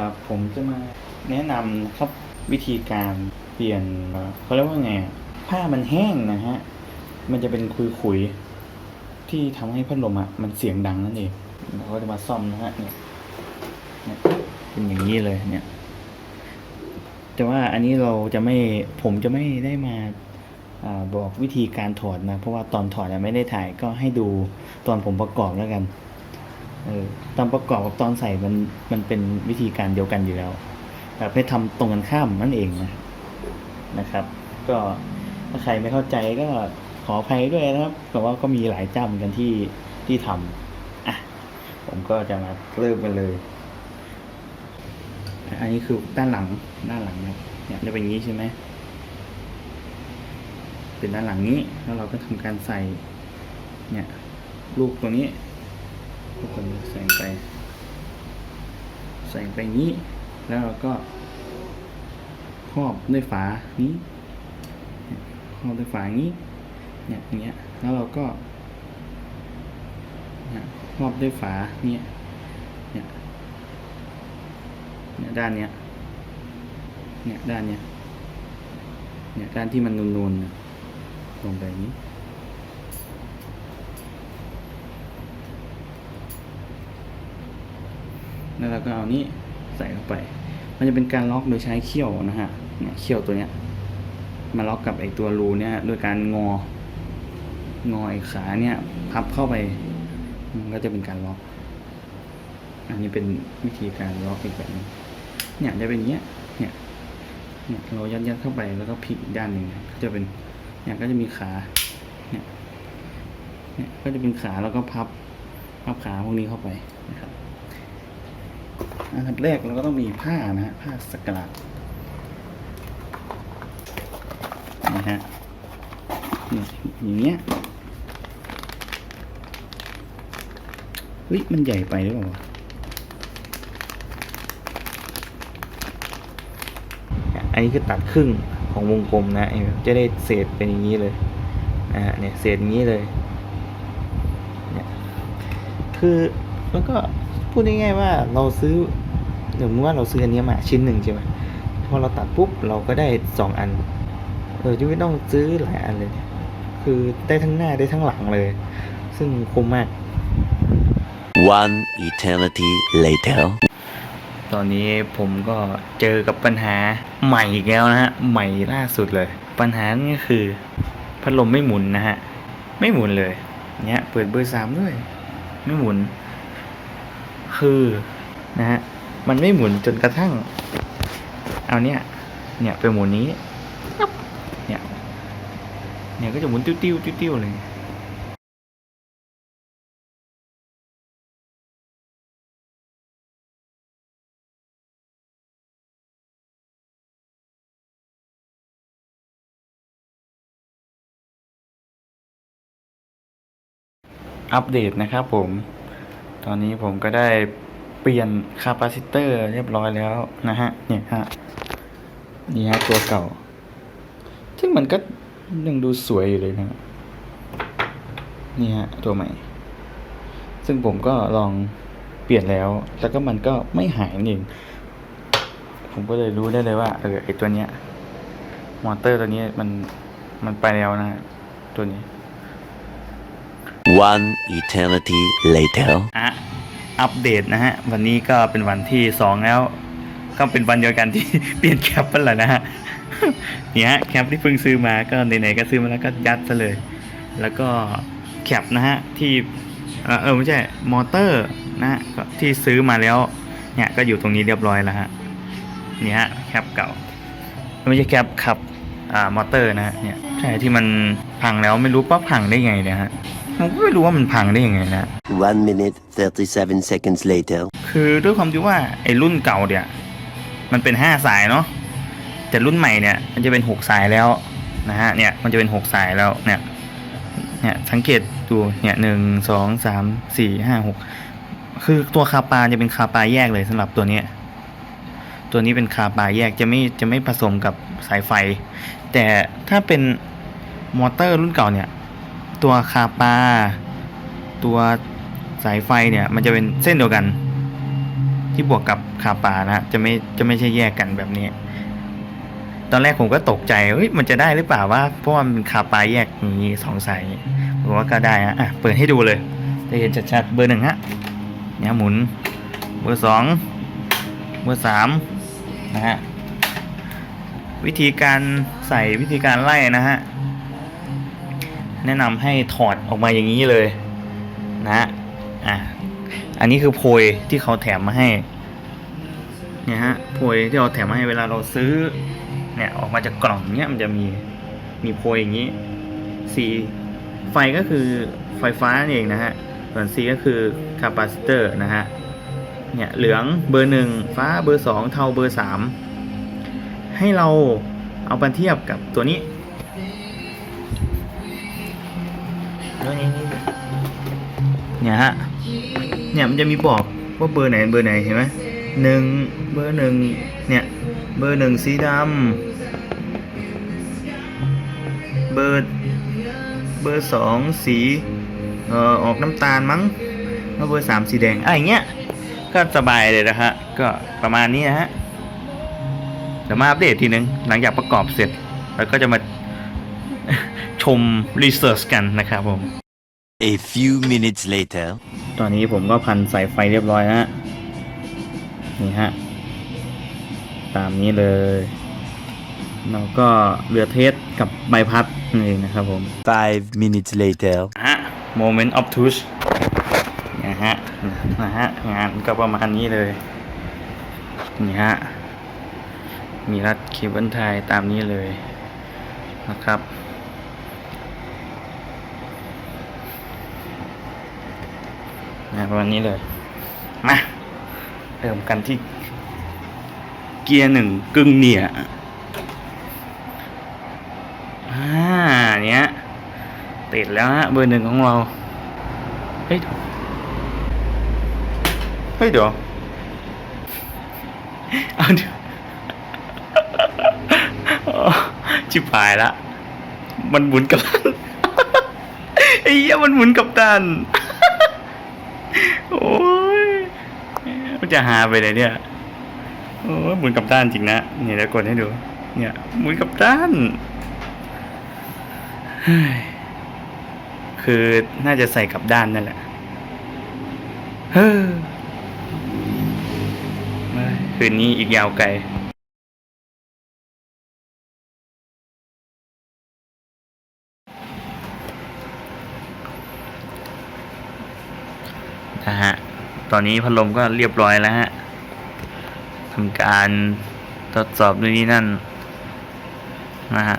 ครับ ผมจะมาแนะนำนะครับวิธีการเปลี่ยนเขาเรียกว่าไงผ้ามันแห้งนะฮะ มันจะเป็นคุยๆที่ทำให้พัดลมอะมันเสียงดังนั่นเองเราก็จะมาซ่อมนะฮะเนี่ยเป็นอย่างนี้เลยเนี่ย แต่ว่าอันนี้เราจะไม่ผมจะไม่ได้มาอบอกวิธีการถอดนะ เพราะว่าตอนถอดอะไม่ได้ถ่ายก็ให้ดูตอนผมประกอบแล้วกัน เออตอนประกอบกับตอนใส่มันมันเป็นวิธีการเดียวกันอยู่แล้วแบบให้ทำตรงกันข้ามนั่นเองนะนะครับ ก็ถ้าใครไม่เข้าใจก็ขออภัยด้วยนะครับ แต่ว่าก็มีหลายเจ้าเหมือนกันที่ที่ทำอะผมก็จะมาเริ่มกันเลย อันนี้คือด้านหลังด้านหลังนะเนี่ยจะเป็นอย่างนี้ใช่ไหมเป็นด้านหลังนี้แล้วเราก็ทำการใส่ เนี่ยลูกตัวนี้ ลูกตัวนี้ใส่ไปใส่ไปงนี้ แล้วเราก็ครอบด้วยฝานี้ครอบด้วยฝานี้เนี่ยอย่างเงี้ยแล้วเราก็ครอบด้วยฝาเนี่ยเนี่ยเนี่ยด้านเนี้ยเนี่ยด้านเนี้ยเนี่ยด้านที่มันนูนๆนะลงไปนี้ แล้วเราก็เอานี้ใส่เข้าไป มันจะเป็นการล็อกโดยใช้เขี้ยวนะฮะเนี่ยเขี้ยวตัวเนี้ยมาล็อกกับไอตัวรูเนี่ยโดยการงองอไอขาเนี่ยพับเข้าไปมันก็จะเป็นการล็อก อันนี้เป็นวิธีการล็อกอีกแบบหนึงเนี่ยจะเป็นอย่างเงี้ยเนี่ยเนี่ยเรายัดยัดเข้าไปแล้วก็พลิกอีกด้านหนึ่งก็จะเป็นเนี่ยก็จะมีขาเนี่ยเนี่ยก็จะเป็นขาแล้วก็พับพับขาพวกนี้เข้าไปนะครับ อันดับแรกเราก็ต้องมีผ้านะฮะผ้าสกหลาดนะฮะอย่างเงี้ยเฮ้ยมันใหญ่ไปหรือเปล่าอันนี้คือตัดครึ่งของวงกลมนะจะได้เศษเป็นอย่างนี้เลยนะฮะเนี่ยเศษอย่างนี้เลยเนี่ยคือแล้วก็ พูดง่ายๆว่าเราซื้อสมมติว่าเราซื้ออันเนี้ยมาชิ้นหนึ่งใช่ไหมพอเราตัดปุ๊บเราก็ได้สองอันเออจะไม่ต้องซื้อหลายอันเลยเนี่ยคือได้ทั้งหน้าได้ทั้งหลังเลย ซึ่งคุ้มมาก One eternity later. ตอนนี้ผมก็เจอกับปัญหาใหม่อีกแล้วนะฮะ ใหม่ล่าสุดเลย ปัญหานี่ก็คือพัดลมไม่หมุนนะฮะ ไม่หมุนเลย เนี่ยเปิดเบอร์สามด้วย ไม่หมุน คือนะฮะมันไม่หมุนจนกระทั่ง เอาเนี่ย เนี่ยไปหมุนนี้ เนี่ย เนี่ยก็จะหมุนติ้วติ้วติ้วติ้วเลยอัปเดตนะครับผม ตอนนี้ผมก็ได้เปลี่ยนคาปาซิเตอร์เรียบร้อยแล้วนะฮะ เนี่ยฮะ นี่ฮะตัวเก่า ซึ่งมันก็ยังดูสวยอยู่เลยนะ นี่ฮะ ตัวใหม่ ซึ่งผมก็ลองเปลี่ยนแล้ว แล้วก็มันก็ไม่หายนั่นเอง ผมก็เลยรู้ได้เลยว่า เออไอตัวเนี้ย มอเตอร์ตัวนี้มันมันไปแล้วนะฮะตัวนี้ One eternity later. อะอัปเดตนะฮะ วันนี้ก็เป็นวันที่สองแล้ว ก็เป็นวันเดียวกันที่ เปลี่ยนแคปไปแล้วนะฮะเนี่ยฮะแคปที่เพิ่งซื้อมาก็ไหนๆก็ซื้อมาแล้วก็ยัดซะเลย แล้วก็แคปนะฮะที่เออไม่ใช่มอเตอร์นะฮะก็ที่ซื้อมาแล้วเนี่ยก็อยู่ตรงนี้เรียบร้อยแล้วฮะเนี่ยฮะแคปเก่าไม่ใช่แคปขับอ่ามอเตอร์นะฮะเนี่ยใช่ที่มันพังแล้วไม่รู้ว่าพังได้ไงเนี่ยฮะ ผมก็ไม่รู้ว่ามันพังได้ยังไงนะ One minute, 37 seconds later. คือด้วยความที่ว่าไอ้รุ่นเก่าเนี่ย มันเป็นห้าสายเนาะแต่รุ่นใหม่เนี่ย มันจะเป็นหกสายแล้วนะฮะเนี่ยมันจะเป็นหกสายแล้วเนี่ยเนี่ยสังเกตดูเนี่ยหนึ่งสองสามสี่ห้าหกคือตัวคาปาจะเป็นคาปาแยกเลยสำหรับตัวเนี้ยตัวนี้เป็นคาปาแยกจะไม่จะไม่ผสมกับสายไฟ แต่ถ้าเป็นมอเตอร์รุ่นเก่าเนี่ย ตัวคาปา ตัวสายไฟเนี่ย มันจะเป็นเส้นเดียวกัน ที่บวกกับคาปานะจะไม่จะไม่ใช่แยกกันแบบนี้ ตอนแรกผมก็ตกใจเฮ้ยมันจะได้หรือเปล่าว่าเพราะว่ามันคาปาแยกอย่างนี้สองสายผมว่าก็ได้ฮะอะเปิดให้ดูเลยจะเห็นชัดๆเบอร์หนึ่งฮะเนี่ยหมุน เบอร์สองเบอร์สามนะฮะวิธีการใส่วิธีการไล่นะฮะ แนะนำให้ถอดออกมาอย่างนี้เลยนะฮะอะอันนี้คือโพยที่เขาแถมมาให้เนี่ยฮะโพยที่เราแถมมาให้เวลาเราซื้อเนี่ยออกมาจากกล่องเนี้ยมันจะมีมีโพยอย่างนี้สีไฟก็คือไฟฟ้านั่นเองนะฮะส่วน C ก็คือคาปาซิเตอร์นะฮะเนี่ยเหลืองเบอร์หนึ่งฟ้าเบอร์สองเทาเบอร์สามให้เราเอาไปเทียบกับตัวนี้ เนี่ยฮะ เนี่ยมันจะมีบอกว่าเบอร์ไหนเบอร์ไหนเห็นไหมหนึ่งเบอร์หนึ่งเนี่ย เบอร์หนึ่งสีดำเบอร์เบอร์สองสีเอ่อออกน้ำตาลมั้งแล้วเบอร์สามสีแดงอะไรเงี้ยก็สบายเลยนะฮะก็ประมาณนี้นะฮะเดี๋ยวมาอัปเดตทีนึงหลังจากประกอบเสร็จ แล้วก็จะมา ชมรีเสิร์ชกันนะครับผม A few minutes later. ตอนนี้ผมก็พันสายไฟเรียบร้อยฮะ นี่ฮะ ตามนี้เลยแล้วก็เหลือเทสกับใบพัดนั่นเองนะครับผม Five minutes later. ฮะ moment of truth นะฮะ นะฮะ งานก็ประมาณนี้เลย นี่ฮะ มีรัดเคเบิลไทยตามนี้เลยนะครับ นะประมาณนี้เลย มาเริ่มกันที่ เกียร์หนึ่งกึ่งเนี่ยอ่าเนี้ยติดแล้วฮะเบอร์หนึ่งของเรา เฮ้ยเฮ้ยเดี๋ยวเอาเดี๋ยวชิบหายละ มันหมุนกับไอ้เหี้ยมันหมุนกับตัน โอ้ยมันจะหาไปเลยเนี่ยโอ้ยหมุนกับด้านจริงนะเนี่ยเดี๋ยวกดให้ดู เนี่ยหมุนกับด้านคือน่าจะใส่กับด้านนั่นแหละเฮ้อคืนนี้อีกยาวไกล นะฮะ ตอนนี้พัดลมก็เรียบร้อยแล้วฮะทำการทดสอบด้วยนี่นั่นนะฮะ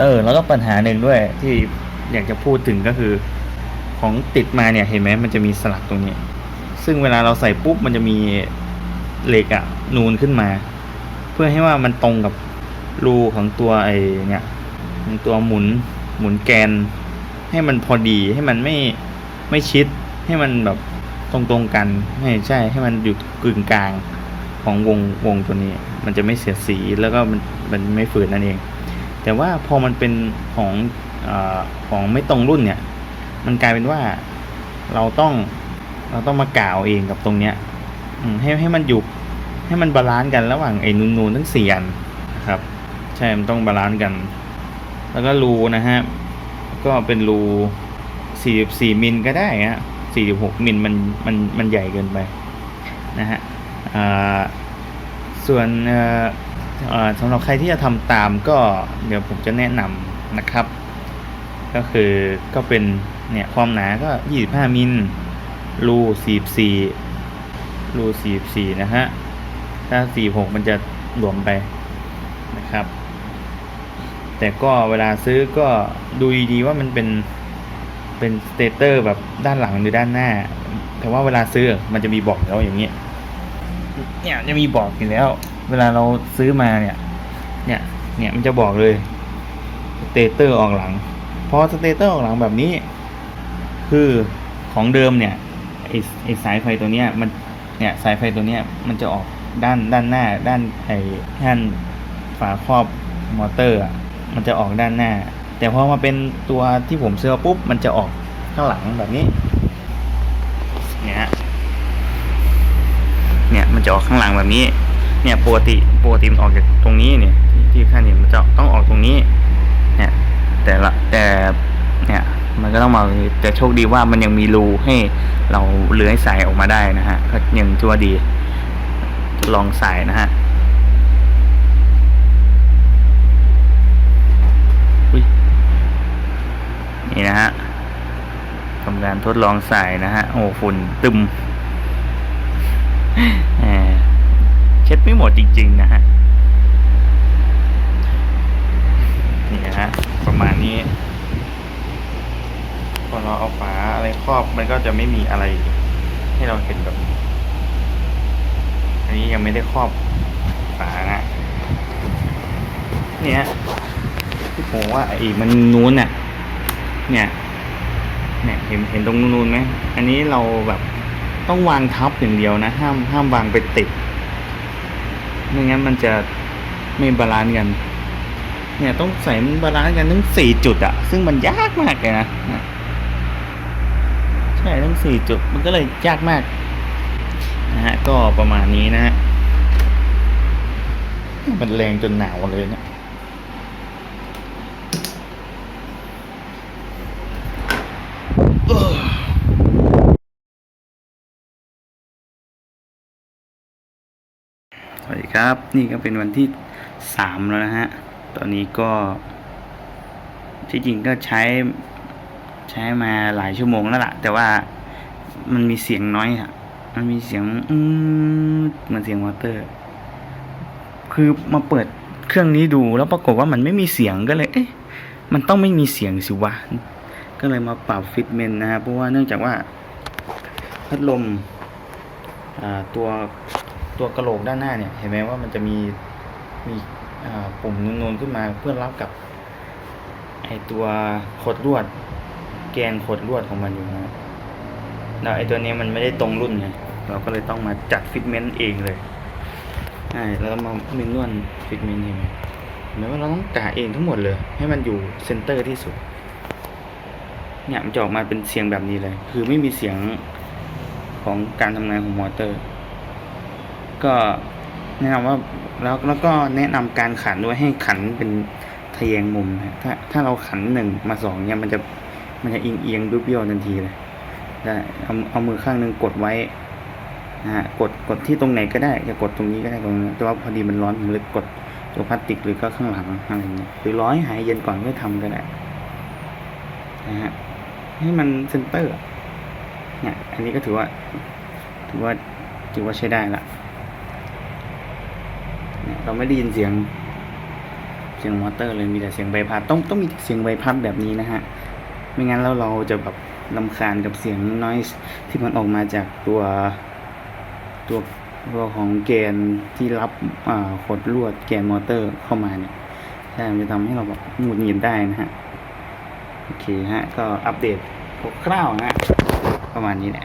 เออแล้วก็ปัญหาหนึ่งด้วยที่อยากจะพูดถึงก็คือ ของติดมาเนี่ยเห็นไหมมันจะมีสลักตรงนี้ ซึ่งเวลาเราใส่ปุ๊บมันจะมีเหล็กอะนูนขึ้นมา เพื่อให้ว่ามันตรงกับรูของตัวไอ้เนี่ยของตัวหมุนหมุนแกน ให้มันพอดีให้มันไม่ไม่ชิด ให้มันแบบตรงตรงๆกันให้ใช่ให้มันอยู่กึ่งกลางของวงวงตัวนี้ มันจะไม่เสียสีแล้วก็มันมันไม่ฝืนนั่นเอง แต่ว่าพอมันเป็นของอของไม่ตรงรุ่นเนี่ย มันกลายเป็นว่าเราต้องเราต้องมากล่าวเองกับตรงเนี้ยให้ให้มันอยู่ให้มันบาลานซ์กันระหว่างไอ้นูนๆทั้งสี่อันนะครับ ใช่มันต้องบาลานซ์กัน แล้วก็รูนะฮะก็เป็นรู 44มิลก็ได้ฮะ 46มิลมันมันมันใหญ่เกินไปนะฮะส่วนสำหรับใครที่จะทำตามก็เดี๋ยวผมจะแนะนำนะครับ ก็คือก็เป็นเนี่ยความหนาก็ 25 มิลรู44รู44นะฮะถ้า 46 มันจะหลวมไปนะครับ แต่ก็เวลาซื้อก็ดูดีๆว่ามันเป็น เป็นสเตเตอร์แบบด้านหลังหรือด้านหน้า แต่ว่าเวลาซื้อมันจะมีบอกแล้วอย่างนี้เนี่ยจะมีบอกอยู่แล้ว เวลาเราซื้อมาเนี่ย เนี่ย เนี่ยมันจะบอกเลยสเตเตอร์ออกหลังพอสเตเตอร์ออกหลังแบบนี้ คือของเดิมเนี่ยไอ้ไอ้สายไฟตัวเนี้ยมันเนี่ยสายไฟตัวเนี้ยมันจะออกด้านด้านหน้า ด้านไอ้ด้านฝาครอบมอเตอร์อะมันจะออกด้านหน้า แต่พอมาเป็นตัวที่ผมซื้อปุ๊บ มันจะออกข้างหลังแบบนี้ เนี่ยฮะจะออกข้างหลังแบบนี้ เนี่ยปกติปกติมันออกจากตรงนี้เนี่ยที่ที่ท่านเห็นมันจะต้องออกตรงนี้ เนี่ย แต่ละแต่เนี่ยมันก็ต้องมาแต่โชคดีว่ามันยังมีรูให้เราเลื้อยสายออกมาได้นะฮะก็ยังชั่วดีลองสายนะฮะอุ๊ย นี่นะฮะทำการทดลองใสายนะฮะ โอ้ฝุ่นตึมแหมเช็ดไม่หมดจริง ๆ นะฮะ นี่นะฮะ ประมาณนี้ พอเราเอาฝาอะไรครอบมันก็จะไม่มีอะไร ให้เราเห็นแบบอันนี้ยังไม่ได้ครอบฝานะ เนี่ยที่ผมว่าไอ้มันนู้นน่ะ เนี่ยเนี่ยเห็นเห็นตรงนู้นไหมอันนี้เราแบบต้องวางทับอย่างเดียวนะ ห้ามห้ามวางไปติดไม่งั้นมันจะไม่บาลานซ์กัน เนี่ยต้องใส่มันบาลานซ์กันทั้งสี่จุดอะซึ่งมันยากมากเลยนะใช่ทั้งสี่จุดมันก็เลยยากมากนะฮะก็ประมาณนี้นะฮะมันแรงจนหนาวเลยเนะเออสวัสดี ครับ นี่ก็เป็นวันที่สามแล้วนะฮะ ตอนนี้ก็ที่จริงก็ใช้ใช้มาหลายชั่วโมงแล้วล่ะ แต่ว่ามันมีเสียงน้อยอะมันมีเสียงอืมเหมือนเสียงวอเตอร์ คือมาเปิดเครื่องนี้ดูแล้วปรากฏว่ามันไม่มีเสียงก็เลย เอ๊ะ มันต้องไม่มีเสียงสิวะ ก็เลยมาปรับฟิตเมนนะครับเพราะว่าเนื่องจากว่าพัดลมอ่าตัว ตัวกระโหลกด้านหน้าเนี่ย เห็นไหมว่ามันจะมีมีปุ่มนูนๆขึ้นมาเพื่อรับกับไอตัวขดลวด แกนขดลวดของมันอยู่นะแล้วไอตัวนี้มันไม่ได้ตรงรุ่นไงเราก็เลยต้องมาจัดฟิตเมนต์เองเลยใช่แล้วมาเมนวลฟิกเมนต์เห็นไหมเห็นไหมว่าเราต้องกาเองทั้งหมดเลย ให้มันอยู่เซนเตอร์ที่สุด เนี่ยมันจะออกมาเป็นเสียงแบบนี้เลย คือไม่มีเสียงของการทำงานของมอเตอร์ ก็แนะนำว่าแล้วแล้วก็แนะนำการขันด้วยให้ขันเป็นทะแยงมุมนะถ้าถ้าเราขันหนึ่งมาสองเนี่ยมันจะมันจะเอียงเอียงๆเบี้ยวๆทันทีเลยได้เอาเอามือข้างหนึ่งกดไว้นะฮะกดกดที่ตรงไหนก็ได้จะกดตรงนี้ก็ได้ตรงนี้แต่ว่าพอดีมันร้อนผมเลยกดตัวพลาสติกหรือก็ข้างหลังอะไรเงี้ยหรือร้อยหายเย็นก่อนก็ทำก็ได้นะฮะให้มันเซนเตอร์เนี่ยอันนี้ก็ถือว่า ถือว่าถือว่าใช้ได้ละ เราไม่ได้ยินเสียงเสียงมอเตอร์เลยมีแต่เสียงใบพัดต้องต้องมีเสียงใบพัดแบบนี้นะฮะไม่งั้นแล้วเราจะแบบลำคาญกับเสียงน้อยที่มันออกมาจากตัวตัวตัวของแกนที่รับขดลวดแกนมอเตอร์เข้ามาเนี่ยใช่มันจะทำให้เราแบบหงุดหงิดได้นะฮะ โอเคฮะ ก็อัปเดตคร่าวๆนะประมาณนี้แหละ